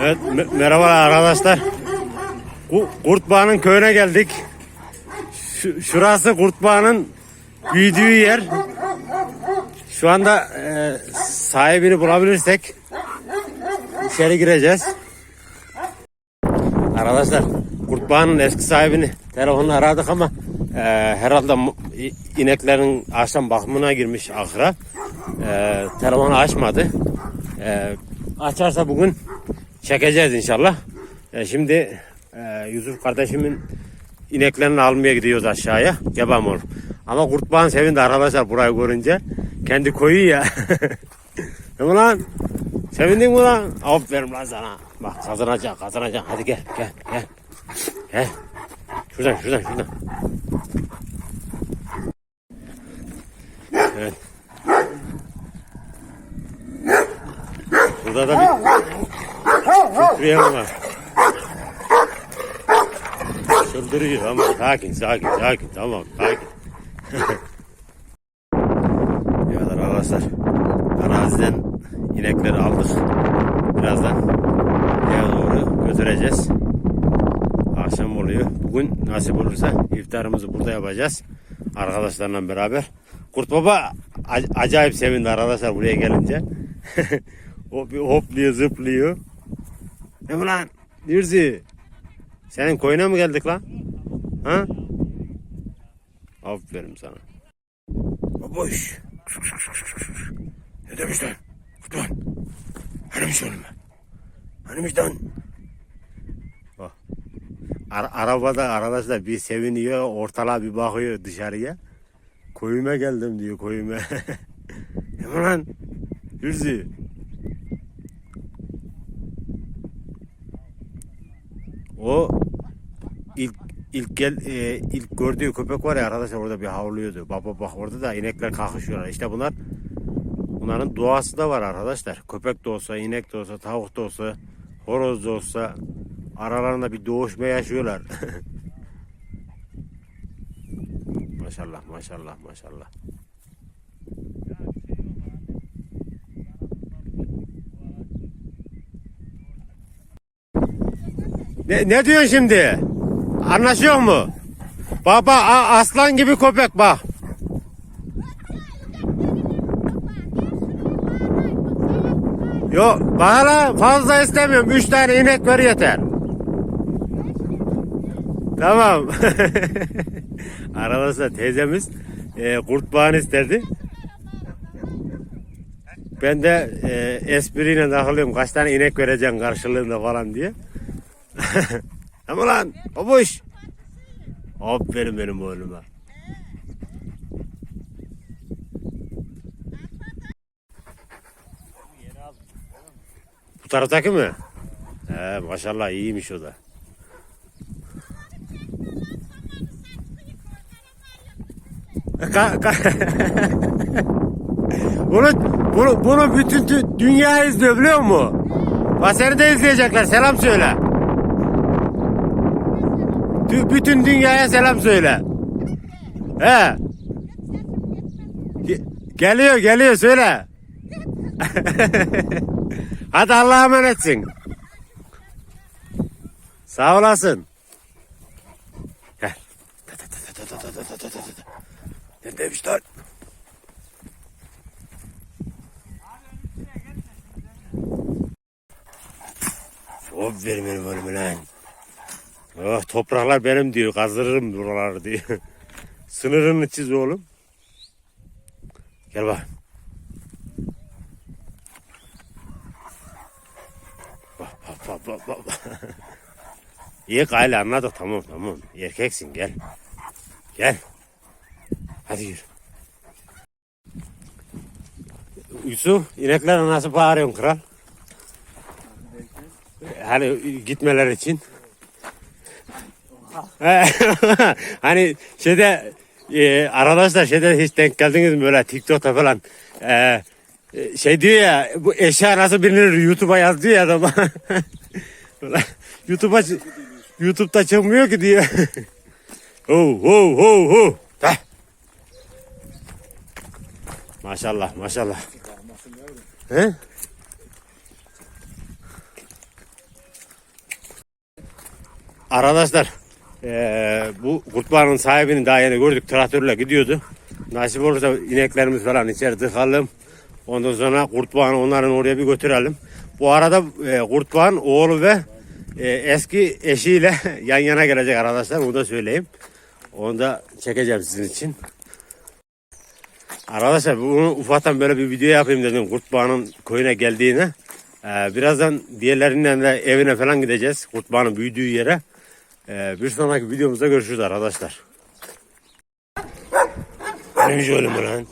Evet me- merhaba arkadaşlar. Ku- köyüne geldik. Şu- şurası Kurtbağ'ın büyüdüğü yer. Şu anda e, sahibini bulabilirsek içeri gireceğiz. Arkadaşlar Kurtbağ'ın eski sahibini telefonla aradık ama e, herhalde ineklerin akşam bakımına girmiş ahıra. E, telefonu açmadı. E, açarsa bugün çekeceğiz inşallah. E, şimdi e, Yusuf kardeşimin ineklerini almaya gidiyoruz aşağıya. Gebam olur. Ama Kurtbağ'ın sevindi arkadaşlar burayı görünce. Kendi koyu ya. Değil mi lan? Sevindin mi lan? Aferin lan sana. Bak kazanacak kazanacak. Hadi gel gel gel. Gel. Şuradan şuradan şuradan. Evet. Burada da bir Şükriye var. Çıldırıyor ama sakin sakin sakin tamam sakin. evet arkadaşlar araziden inekleri aldık. Birazdan eve doğru götüreceğiz. Akşam oluyor. Bugün nasip olursa iftarımızı burada yapacağız. Arkadaşlarla beraber. Kurt Baba ac- acayip sevindi arkadaşlar buraya gelince. bir hopluyor zıplıyor. Ne bu lan? Dirzi. Senin koyuna mı geldik lan? Ha? Aferin sana. Baboş. Ne demiş lan? Kutlan. Hanimiş oğlum ben. Hanimiş lan. Bak. Ara- arabada arkadaşlar bir seviniyor, ortalığa bir bakıyor dışarıya. Koyuma geldim diyor koyuma. ne bu lan? Hürzi. O ilk ilk gel e, ilk gördüğü köpek var ya arkadaşlar orada bir havlıyordu. Baba bak orada da inekler kalkışıyorlar. İşte bunlar bunların doğası da var arkadaşlar. Köpek de olsa, inek de olsa, tavuk da olsa, horoz da olsa aralarında bir doğuşma yaşıyorlar. maşallah maşallah maşallah. Ne, ne diyorsun şimdi? Anlaşıyor mu? Baba a- aslan gibi köpek bak. Yok bana fazla istemiyorum. Üç tane inek ver yeter. Tamam. Arkadaşlar teyzemiz e, kurt bağını isterdi. Ben de e, espriyle takılıyorum. Kaç tane inek vereceksin karşılığında falan diye. Ama lan babuş. Aferin benim oğluma. Bu taraftaki mi? He maşallah iyiymiş o da. Ka- ka- bunu, bunu, bunu bütün tü- dünya izliyor biliyor musun? Bak seni de izleyecekler. Selam söyle. Bütün dünyaya selam söyle. He. Ge- geliyor geliyor söyle. Hadi Allah'a emanetsin. Sağ olasın. Gel. Ne demiş lan? Hop vermeni bölümü lan. Oh topraklar benim diyor. Kazdırırım buraları diyor. Sınırını çiz oğlum. Gel bak. Bak bak bak bak bak. İyi gayle anladık tamam tamam. Erkeksin gel. Gel. Hadi yürü. Yusuf inekler nasıl bağırıyorsun kral? Hani gitmeler için. hani şeyde e, arkadaşlar şeyde hiç denk geldiniz mi böyle TikTok'ta falan e, şey diyor ya bu eşya nasıl bilinir YouTube'a yaz diyor ya adam. YouTube'a YouTube'da çıkmıyor ki diyor. oh oh oh oh. Heh. Maşallah maşallah. He? Arkadaşlar eee, bu kurtbağının sahibini daha yeni gördük. Traktörle gidiyordu. Nasip olursa ineklerimiz falan içeri tıkalım. Ondan sonra kurtbağını onların oraya bir götürelim. Bu arada e, kurtbağın oğlu ve e, eski eşiyle yan yana gelecek arkadaşlar. Onu da söyleyeyim. Onu da çekeceğim sizin için. Arkadaşlar bunu ufaktan böyle bir video yapayım dedim kurtbağının köyüne geldiğine. Ee, birazdan diğerlerinden de evine falan gideceğiz. Kurtbağının büyüdüğü yere. Ee, bir sonraki videomuzda görüşürüz arkadaşlar. Öyle mi lan?